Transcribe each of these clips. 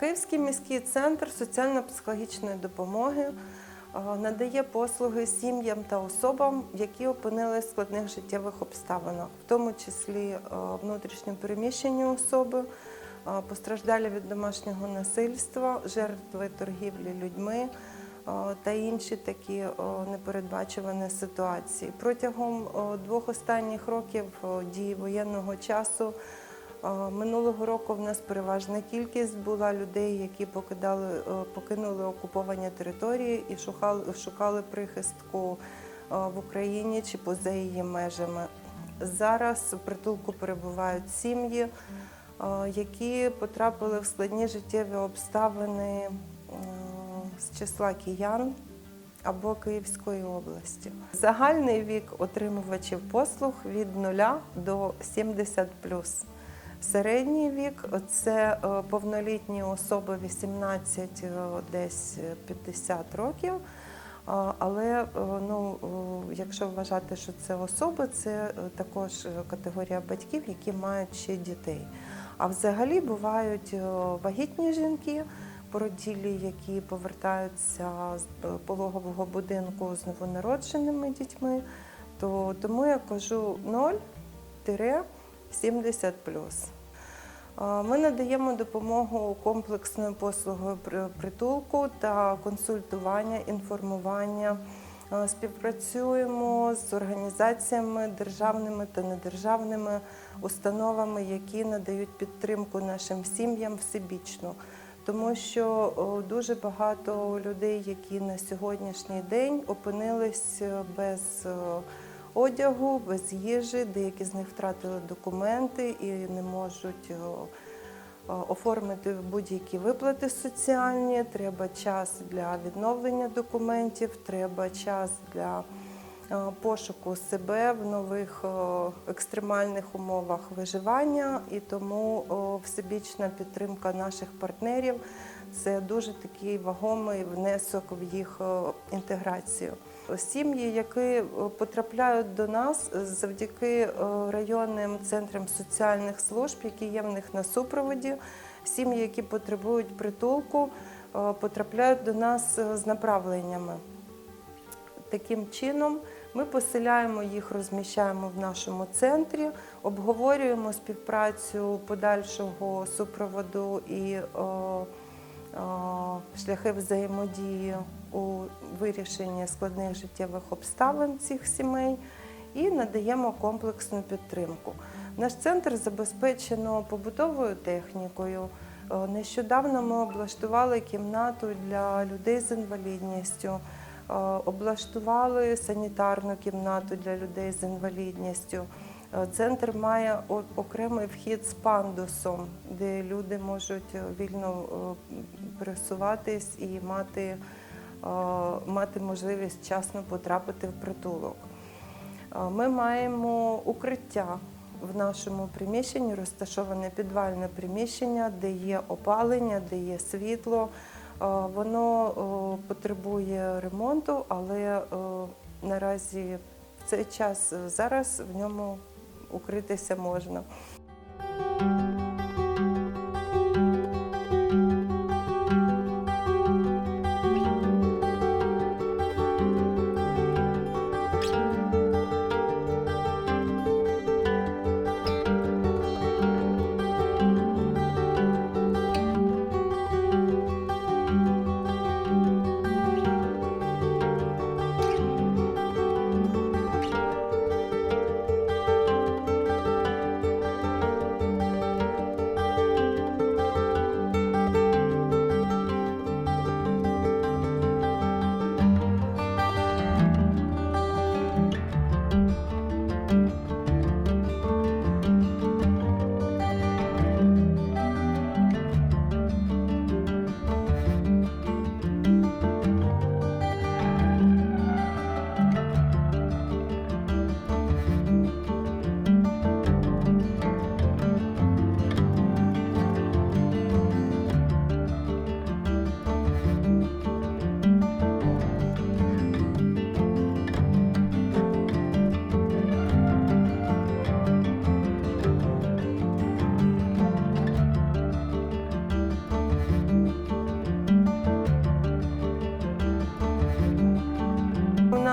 Київський міський центр соціально-психологічної допомоги е, надає послуги сім'ям та особам, які опинились в складних життєвих обставинах, в тому числі е, внутрішньо особи, е, постраждалі від домашнього насильства, жертви торгівлі людьми та інші такі непередбачувані ситуації. Протягом двох останніх років дії воєнного часу. Минулого року в нас переважна кількість була людей, які покидали, е, покинули окуповані території і шукали, шукали прихистку е, в Україні чи поза її межами. Зараз в притулку перебувають сім'ї, е, які потрапили в складні життєві обставини з числа киян або Київської області. Загальний вік отримувачів послуг від 0 до 70 Середній вік це е, повнолітні особи 18, е, десь 50 років. Але е, ну, е, якщо вважати, що це особи, це е, також е, категорія батьків, які мають ще дітей. А взагалі бувають е, вагітні жінки, породілі, які повертаються з е, пологового будинку з новонародженими дітьми. То тому я кажу 0-70 Ми надаємо допомогу комплексною послугою при- притулку та консультування, інформування. Е, Співпрацюємо з організаціями державними та недержавними установами, які надають підтримку нашим сім'ям всебічно. Тому що дуже багато людей, які на сьогоднішній день опинились е, без е, одягу, без їжі, деякі з них втратили документи і не можуть о, оформити будь-які виплати соціальні. Треба час для відновлення документів, треба час для е, пошуку себе в нових е, екстремальних умовах виживання, і тому всебічна підтримка наших партнерів це дуже такий вагомий внесок в їх е, інтеграцію. Сім'ї, які е, потрапляють до нас завдяки е, районним центрам соціальних служб, які є в них на супроводі, сім'ї, які потребують притулку, е, потрапляють до нас з направленнями. Таким чином ми поселяємо їх, розміщаємо в нашому центрі, обговорюємо співпрацю подальшого супроводу і шляхи взаємодії у вирішенні складних життєвих обставин цих сімей і надаємо комплексну підтримку. Наш центр забезпечено побутовою технікою. Е, Нещодавно ми облаштували кімнату для людей з інвалідністю. Е, Облаштували санітарну кімнату для людей з інвалідністю. Е, Центр має окремий вхід з пандусом, де люди можуть е, вільно е, пересуватись і мати, мати можливість вчасно потрапити в притулок. Ми маємо укриття в нашому приміщенні, розташоване підвальне приміщення, де є опалення, де є світло. Воно потребує ремонту, але наразі в цей час зараз в ньому укритися можна.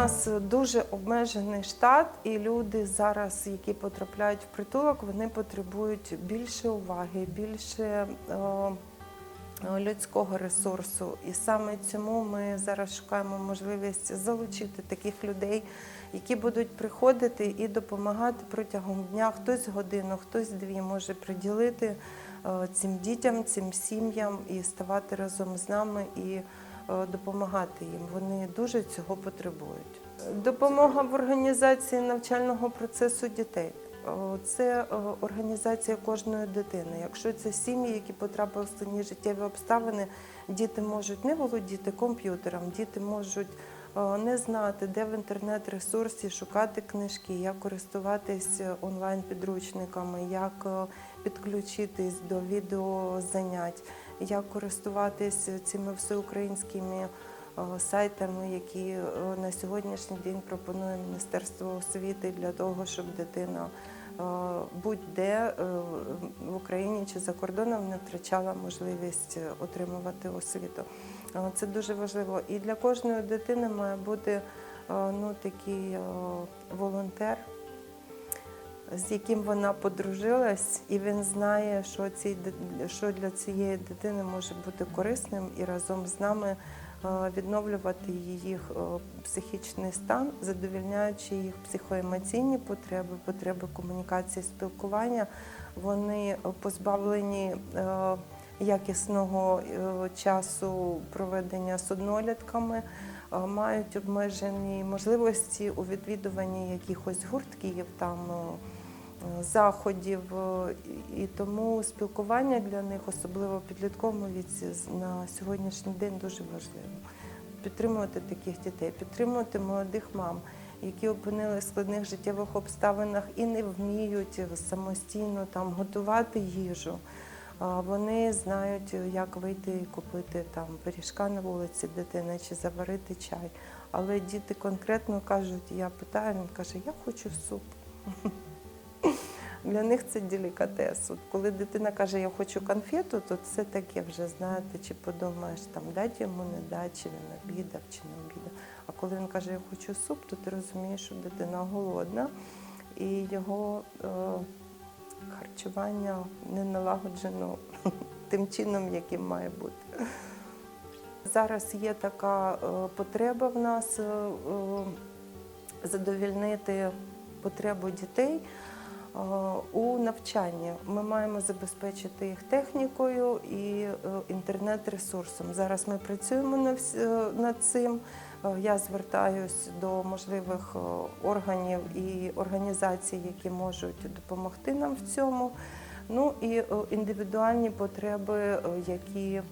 Нас дуже обмежений штат, і люди зараз, які потрапляють в притулок, вони потребують більше уваги, більше е, людського ресурсу. І саме цьому ми зараз шукаємо можливість залучити таких людей, які будуть приходити і допомагати протягом дня. Хтось годину, хтось дві може приділити е, цим дітям, цим сім'ям і ставати разом з нами і допомагати їм. Вони дуже цього потребують. Допомога в організації навчального процесу дітей. Це е, організація кожної дитини. Якщо це сім'ї, які потрапили в складні життєві обставини, діти можуть не володіти комп'ютером, діти можуть е, не знати, де в інтернет-ресурсі шукати книжки, як користуватись онлайн-підручниками, як е, підключитись до відеозанять, як користуватись цими всеукраїнськими е, сайтами, які е, на сьогоднішній день пропонує Міністерство освіти для того, щоб дитина е, будь-де в Україні чи за кордоном не втрачала можливість отримувати освіту. Це дуже важливо. І для кожної дитини має бути ну, такий волонтер, з яким вона подружилась, і він знає, що, дит- що для цієї дитини може бути корисним, і разом з нами е, відновлювати її е, психічний стан, задовільняючи їх психоемоційні потреби, потреби комунікації, спілкування. Вони позбавлені е, якісного часу проведення з однолітками мають обмежені можливості у відвідуванні якихось гуртків, там заходів, е, і тому спілкування для них, особливо в підлітковому віці, на сьогоднішній день дуже важливо. Підтримувати таких дітей, підтримувати молодих мам, які опинилися в складних життєвих обставинах і не вміють самостійно там готувати їжу. Вони знають, як вийти і купити там пиріжка на вулиці дитини чи заварити чай. Але діти конкретно кажуть, я питаю, він каже, я хочу суп. Для них це делікатес. От коли дитина каже, я хочу конфету, то це таке вже, знаєте, чи подумаєш, там дати йому, не дати, чи він обідав, чи не обідав. А коли він каже, я хочу суп, то ти розумієш, що дитина голодна і його е, харчування не налагоджено тим чином, яким має бути. Зараз є така е, потреба в нас е, е, задовільнити потребу дітей у навчанні. Ми маємо забезпечити їх технікою і е, інтернет-ресурсом. Зараз ми працюємо е, над цим. Е, Я звертаюсь до можливих е, органів і організацій, які можуть допомогти нам в цьому. Ну і е, індивідуальні потреби, е, які е,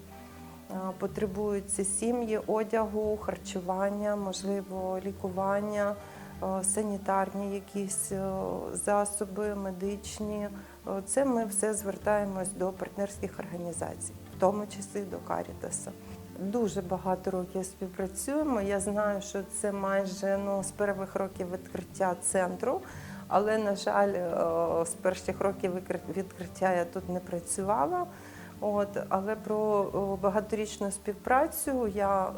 потребують ці сім'ї одягу, харчування, можливо, лікування, е, санітарні якісь е, засоби, медичні. Е, Це ми все звертаємось до партнерських організацій, в тому числі до Карітаса. Дуже багато років співпрацюємо. Я знаю, що це майже ну, з перших років відкриття центру. Але, на жаль, е, з перших років відкриття я тут не працювала. От, але про багаторічну співпрацю я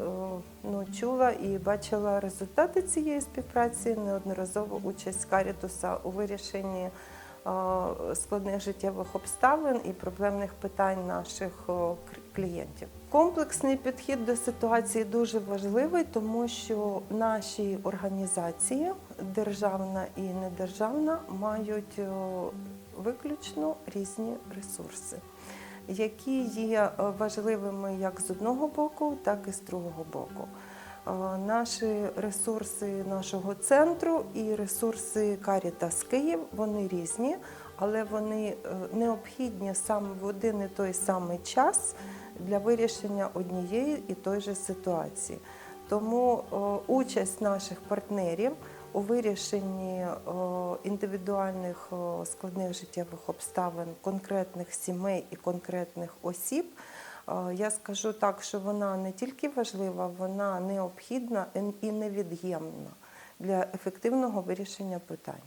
ну, чула і бачила результати цієї співпраці, неодноразово участь Карітуса у вирішенні складних життєвих обставин і проблемних питань наших клієнтів. Комплексний підхід до ситуації дуже важливий, тому що наші організації, державна і недержавна, мають виключно різні ресурси, які є е, важливими як з одного боку, так і з другого боку. Е, Наші ресурси нашого центру і ресурси Caritas Київ вони різні, але вони е, необхідні саме в один і той самий час для вирішення однієї і той же ситуації. Тому участь наших партнерів у вирішенні е, індивідуальних е, складних життєвих обставин конкретних сімей і конкретних осіб. е, Я скажу так, що вона не тільки важлива, вона необхідна і невід'ємна для ефективного вирішення питань.